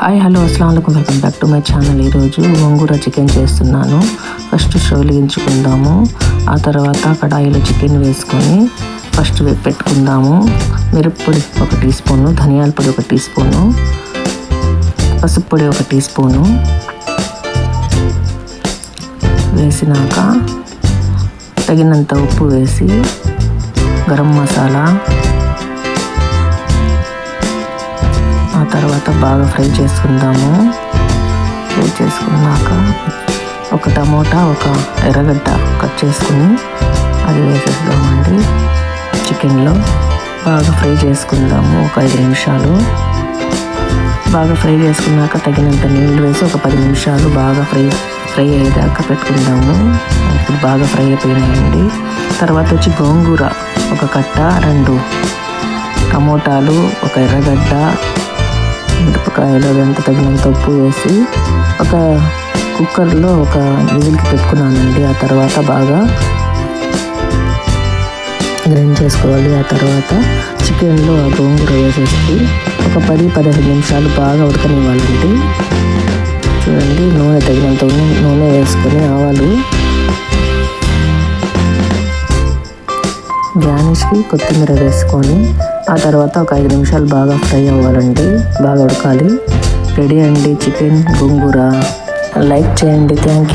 Hi hello అస్సలం welcome back to my channel ఈరోజు gongura chicken చేస్తున్నాను. ఫస్ట్ స్టవ్ వెలిగించుకుందాము ఆ తర్వాత కడాయిలో చికెన్ వేసుకొని ఫస్ట్ పెట్టుకుందాము. మిరప్పొడి ఒక టీ స్పూను ధనియాల పొడి ఒక టీ స్పూను పసుపు పొడి ఒక టీ స్పూను వేసినాక తగినంత ఉప్పు వేసి గరం మసాలా తర్వాత బాగా ఫ్రై చేసుకుందాము. ఫ్రై చేసుకున్నాక ఒక టమోటా ఒక ఎర్రగడ్డ కట్ చేసుకుని అది వేసేద్దామండి. చికెన్లో బాగా ఫ్రై చేసుకుందాము ఒక ఐదు నిమిషాలు. బాగా ఫ్రై చేసుకున్నాక తగినంత నీళ్ళు వేసి ఒక పది నిమిషాలు బాగా ఫ్రై ఫ్రై అయ్యేదాకా పెట్టుకుందాము. ఇప్పుడు బాగా ఫ్రై అయిపోయినాయండి. తర్వాత వచ్చి గోంగూర ఒక కట్ట రెండు టమోటాలు ఒక ఎర్రగడ్డ మిరపకాయలు అదంతా తగినంత ఉప్పు వేసి ఒక కుక్కర్లో ఒక విజిల్కి పెట్టుకున్నానండి. ఆ తర్వాత బాగా గ్రైండ్ చేసుకోవాలి. ఆ తర్వాత చికెన్లో ఆ గోంగూర వేసేసి ఒక పది పదిహేను నిమిషాలు బాగా ఉడకనివ్వాలండి. చూడండి నూనె తగినంత నూనె వేసుకొని ఆవాలు గార్నిష్కి కొత్తిమీర వేసుకొని ఆ తర్వాత ఒక ఐదు నిమిషాలు బాగా ఫ్రై అవ్వాలండి. బాగా ఉడకాలి. రెడీ అండి చికెన్ గోంగూర. లైక్ చేయండి. Thank you.